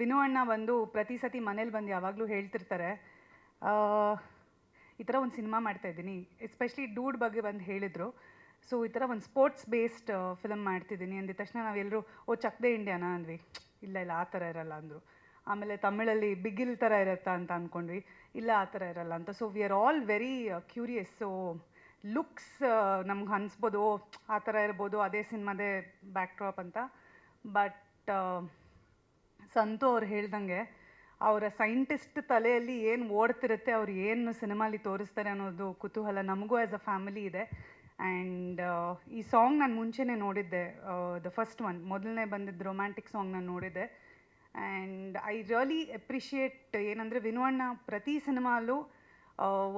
ವಿನು ಅಣ್ಣ ಬಂದು ಪ್ರತಿ ಸತಿ ಮನೇಲಿ ಬಂದು ಯಾವಾಗಲೂ ಹೇಳ್ತಿರ್ತಾರೆ. ಈ ಥರ ಒಂದು ಸಿನಿಮಾ ಮಾಡ್ತಾ ಇದ್ದೀನಿ. ಎಸ್ಪೆಷಲಿ ಡೂಡ್ ಬಗ್ಗೆ ಬಂದು ಹೇಳಿದರು. ಸೊ ಈ ಥರ ಒಂದು ಸ್ಪೋರ್ಟ್ಸ್ ಬೇಸ್ಡ್ ಫಿಲಮ್ ಮಾಡ್ತಿದ್ದೀನಿ. ಅಂದಿದ ತಕ್ಷಣ ನಾವೆಲ್ಲರೂ ಓ ಚಕ್ದೆ ಇಂಡಿಯಾನಾ? ಅಂದ್ವಿ. ಇಲ್ಲ ಇಲ್ಲ, ಆ ಥರ ಇರಲ್ಲ, ಅಂದರು. ಆಮೇಲೆ ತಮಿಳಲ್ಲಿ ಬಿಗಿಲ್ ಥರ ಇರುತ್ತಾ ಅಂತ ಅಂದ್ಕೊಂಡ್ವಿ ಇಲ್ಲ, ಆ ಥರ ಇರಲ್ಲ, ಅಂತ. So we are all very curious so looks ನಮ್ಗೆ ಅನ್ಸ್ಬೋದು ಆ ಥರ ಇರ್ಬೋದು, ಅದೇ ಸಿನಿಮಾದೇ ಬ್ಯಾಕ್ ಡ್ರಾಪ್ ಅಂತ ಬಟ್ ಸಂತು ಅವ್ರು ಹೇಳ್ದಂಗೆ, ಅವರ ಸೈಂಟಿಸ್ಟ್ ತಲೆಯಲ್ಲಿ ಏನು ಓಡ್ತಿರುತ್ತೆ, ಅವ್ರು ಏನು ಸಿನಿಮಾಲಿ ತೋರಿಸ್ತಾರೆ ಅನ್ನೋದು ಕುತೂಹಲ ನಮಗೂ ಆ್ಯಸ್ ಅ ಫ್ಯಾಮಿಲಿ ಇದೆ. ಆ್ಯಂಡ್ ಈ ಸಾಂಗ್ ನಾನು ಮುಂಚೆನೇ ನೋಡಿದ್ದೆ ದ ಫಸ್ಟ್ ಒನ್ ಮೊದಲನೇ ಬಂದಿದ್ದು ರೊಮ್ಯಾಂಟಿಕ್ ಸಾಂಗ್ ನಾನು ನೋಡಿದ್ದೆ. ಆ್ಯಂಡ್ ಐ ರಿಯಲಿ ಎಪ್ರಿಷಿಯೇಟ್ ಏನಂದರೆ ವಿನುವಣ್ಣ ಪ್ರತಿ ಸಿನಿಮಾಲೂ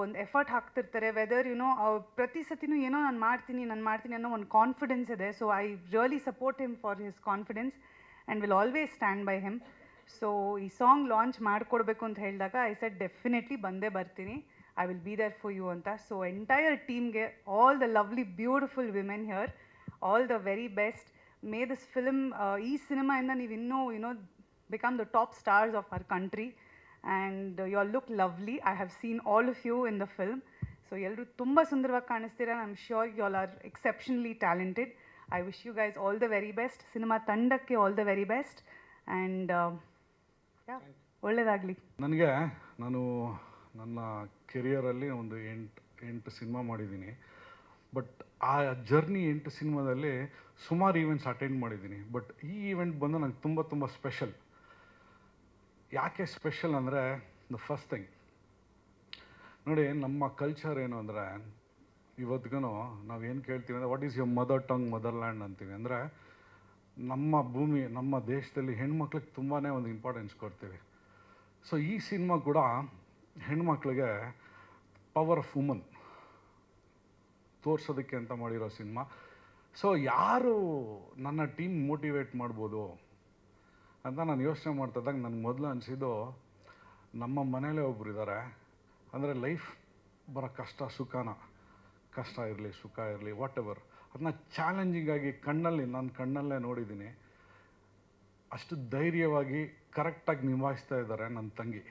ಒಂದು ಎಫರ್ಟ್ ಹಾಕ್ತಿರ್ತಾರೆ. ವೆದರ್ ಯುನೋ ಪ್ರತಿ ಸತಿನೂ ಏನೋ ನಾನು ಮಾಡ್ತೀನಿ ನಾನು ಮಾಡ್ತೀನಿ ಅನ್ನೋ ಒಂದು ಕಾನ್ಫಿಡೆನ್ಸ್ ಇದೆ. So I really support him for his confidence and will always stand by him so ಈ ಸಾಂಗ್ ಲಾಂಚ್ ಮಾಡಿಕೊಡ್ಬೇಕು ಅಂತ ಹೇಳಿದಾಗ ಐ ಸೆಟ್ ಡೆಫಿನೆಟ್ಲಿ ಬಂದೇ ಬರ್ತೀನಿ. I will be there for you ಅಂತ. ಸೊ ಎಂಟೈರ್ ಟೀಮ್ಗೆ all the lovely beautiful women here all the very best may this film ಈ ಸಿನಿಮಾಯಿಂದ ನೀವು ಇನ್ನೂ you know become the top stars of our country and you are look lovely I have seen all of you in the film so ಎಲ್ಲರೂ ತುಂಬ ಸುಂದರವಾಗಿ ಕಾಣಿಸ್ತೀರಾ. I am sure you all are exceptionally talented I wish you guys all the very best cinema ತಂಡಕ್ಕೆ all the very best and ಒಳ್ಳೆಯದಾಗಲಿ ನನಗೆ ನಾನು ನನ್ನ ಕೆರಿಯರಲ್ಲಿ ಒಂದು ಎಂಟು ಎಂಟು ಸಿನಿಮಾ ಮಾಡಿದ್ದೀನಿ. ಬಟ್ ಆ ಜರ್ನಿ ಎಂಟು ಸಿನಿಮಾದಲ್ಲಿ ಸುಮಾರು ಈವೆಂಟ್ಸ್ ಅಟೆಂಡ್ ಮಾಡಿದ್ದೀನಿ. ಬಟ್ ಈ ಈವೆಂಟ್ ಬಂದು ನಂಗೆ ತುಂಬ ತುಂಬ ಸ್ಪೆಷಲ್. ಯಾಕೆ ಸ್ಪೆಷಲ್ ಅಂದರೆ ದ ಫಸ್ಟ್ ಥಿಂಗ್ ನೋಡಿ ನಮ್ಮ ಕಲ್ಚರ್ ಏನು ಅಂದರೆ ಇವತ್ತಿಗೂ ನಾವು ಏನು ಕೇಳ್ತೀವಿ ಅಂದರೆ what is your mother tongue motherland ಅಂತೀವಿ. ಅಂದರೆ, ನಮ್ಮ ಭೂಮಿ, ನಮ್ಮ ದೇಶದಲ್ಲಿ ಹೆಣ್ಮಕ್ಳಿಗೆ ತುಂಬಾ ಒಂದು ಇಂಪಾರ್ಟೆನ್ಸ್ ಕೊಡ್ತೀವಿ. ಸೊ ಈ ಸಿನಿಮಾ ಕೂಡ ಹೆಣ್ಮಕ್ಳಿಗೆ ಪವರ್ ಆಫ್ ವುಮನ್ ತೋರ್ಸೋದಕ್ಕೆ ಅಂತ ಮಾಡಿರೋ ಸಿನಿಮಾ ಸೊ ಯಾರು ನನ್ನ ಟೀಮ್ ಮೋಟಿವೇಟ್ ಮಾಡ್ಬೋದು ಅಂತ ನಾನು ಯೋಚನೆ ಮಾಡ್ತಿದ್ದಾಗ ನನಗೆ ಮೊದಲು ಅನಿಸಿದ್ದು, ನಮ್ಮ ಮನೇಲೇ ಒಬ್ರು ಇದ್ದಾರೆ ಅಂದರೆ ಲೈಫ್ ಬರೋ ಕಷ್ಟ, ಸುಖನ. ಕಷ್ಟ ಇರಲಿ, ಸುಖ ಇರಲಿ ವಾಟ್ ಎವರ್ ಅದನ್ನ ಚಾಲೆಂಜಿಂಗ್ ಆಗಿ ಕಣ್ಣಲ್ಲಿ, ನಾನು ಕಣ್ಣಲ್ಲೇ ನೋಡಿದ್ದೀನಿ. ಅಷ್ಟು ಧೈರ್ಯವಾಗಿ ಕರೆಕ್ಟಾಗಿ ನಿಭಾಯಿಸ್ತಾ ಇದ್ದಾರೆ ನನ್ನ ತಂಗಿ.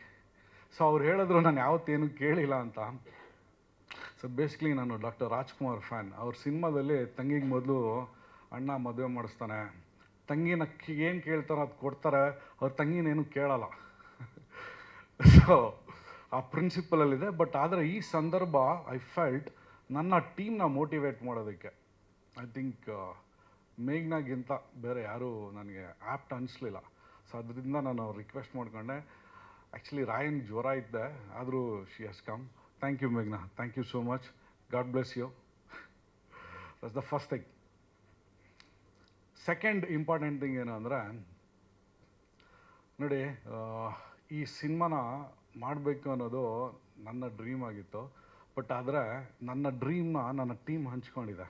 ಸೊ ಅವ್ರು ಹೇಳಿದ್ರು ನಾನು ಯಾವತ್ತೇನು ಕೇಳಿಲ್ಲ ಅಂತ. ಸೊ ಬೇಸಿಕ್ಲಿ ನಾನು ಡಾಕ್ಟರ್ ರಾಜ್ಕುಮಾರ್ ಫ್ಯಾನ್ ಅವ್ರ ಸಿನಿಮಾದಲ್ಲಿ ತಂಗಿಗೆ ಮೊದಲು ಅಣ್ಣ ಮದುವೆ ಮಾಡಿಸ್ತಾನೆ. ತಂಗಿನ ಏನು ಕೇಳ್ತಾರೋ ಅದು ಕೊಡ್ತಾರೆ. ಅವ್ರ ತಂಗಿನೇನು ಕೇಳಲ್ಲ. ಸೊ ಆ ಪ್ರಿನ್ಸಿಪಲಲ್ಲಿದೆ ಬಟ್ ಆದರೆ ಈ ಸಂದರ್ಭ ಐ ಫೆಲ್ಟ್ ನನ್ನ ಟೀಮ್ನ ಮೋಟಿವೇಟ್ ಮಾಡೋದಕ್ಕೆ ಐ ಥಿಂಕ್ ಮೇಘ್ನಾಗಿಂತ ಬೇರೆ ಯಾರೂ ನನಗೆ ಆ್ಯಪ್ಟ್ ಅನಿಸ್ಲಿಲ್ಲ. ಸೊ ಅದರಿಂದ ನಾನು ರಿಕ್ವೆಸ್ಟ್ ಮಾಡ್ಕೊಂಡೆ. ಆ್ಯಕ್ಚುಲಿ ರಾಯನ್ ಜ್ವರ ಇದ್ದೆ, ಆದರೂ she has come thank you ಮೇಘ್ನಾ. Thank you so much God bless you that's the first thing second important thing ಏನು ಅಂದರೆ, ನೋಡಿ ಈ ಸಿನಿಮಾನ ಮಾಡಬೇಕು ಅನ್ನೋದು ನನ್ನ ಡ್ರೀಮ್ ಆಗಿತ್ತು. ಬಟ್ ಆದರೆ ನನ್ನ ಡ್ರೀಮ್ನ ನನ್ನ ಟೀಮ್ ಹಂಚ್ಕೊಂಡಿದೆ.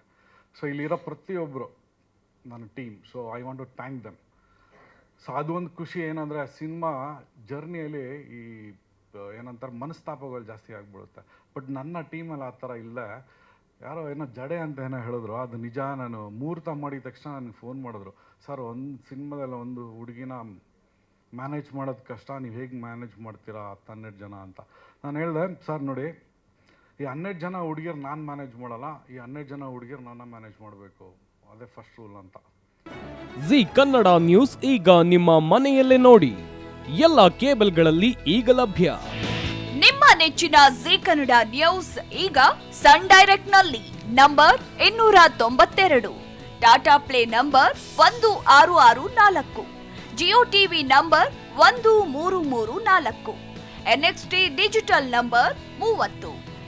ಸೊ ಇಲ್ಲಿರೋ ಪ್ರತಿಯೊಬ್ಬರು ನನ್ನ team. So I want to thank them so ಅದು ಒಂದು ಖುಷಿ ಏನಂದರೆ ಸಿನಿಮಾ ಜರ್ನಿಯಲ್ಲಿ ಈ ಏನಂತಾರೆ ಮನಸ್ತಾಪಗಳು ಜಾಸ್ತಿ ಆಗಿಬಿಡುತ್ತೆ. ಬಟ್ ನನ್ನ ಟೀಮಲ್ಲಿ ಆ ಥರ ಇಲ್ಲ. ಯಾರೋ ಏನೋ ಜಡೆ ಅಂತ ಏನೋ ಹೇಳಿದ್ರು. ಅದು ನಿಜ. ನಾನು ಮುಹೂರ್ತ ಮಾಡಿದ ತಕ್ಷಣ ನನಗೆ ಫೋನ್ ಮಾಡಿದ್ರು. ಸರ್, ಒಂದು ಸಿನಿಮಾದಲ್ಲಿ ಒಂದು ಹುಡುಗಿನ ಮ್ಯಾನೇಜ್ ಮಾಡೋದು ಕಷ್ಟ. ನೀವು ಹೇಗೆ ಮ್ಯಾನೇಜ್ ಮಾಡ್ತೀರಾ ಹತ್ತು ಹನ್ನೆರಡು ಜನ ಅಂತ? ನಾನು ಹೇಳಿದೆ, ಸರ್, ನೋಡಿ ಈ ಹನ್ನೆರಡು ಜನ ಹುಡುಗಿಯರ್ ನಾನು ಮ್ಯಾನೇಜ್ ಮಾಡಲ್ಲ ಈ ಹನ್ನೆರಡು ಜನ ಹುಡುಗಿಯರ್ ನನ್ನ ಮ್ಯಾನೇಜ್ ಮಾಡಬೇಕು. ಅದೇ ಫಸ್ಟ್ ರೂಲ್ ಅಂತ. ಜಿ ಕನ್ನಡ ನ್ಯೂಸ್ ಈಗ ನಿಮ್ಮ ಮನೆಯಲ್ಲೇ ನೋಡಿ. ಎಲ್ಲ ಕೇಬಲ್ಗಳಲ್ಲಿ ಈಗ ಲಭ್ಯ. ನಿಮ್ಮ ನೆಚ್ಚಿನ ಜಿ ಕನ್ನಡ ನ್ಯೂಸ್ ಈಗ ಸನ್ ಡೈರೆಕ್ಟ್ನಲ್ಲಿ ನಂಬರ್ ಇನ್ನೂರ ತೊಂಬತ್ತೆರಡು. ಟಾಟಾ ಪ್ಲೇ ನಂಬರ್ ಒಂದು ಆರು ಆರು ನಾಲ್ಕು. ಜಿಯೋ ಟಿವಿ ನಂಬರ್ ಒಂದು ಮೂರು ಮೂರು ನಾಲ್ಕು. ಎನ್ಎಕ್ಸ್ಟಿ ಡಿಜಿಟಲ್ ನಂಬರ್ ಮೂವತ್ತು.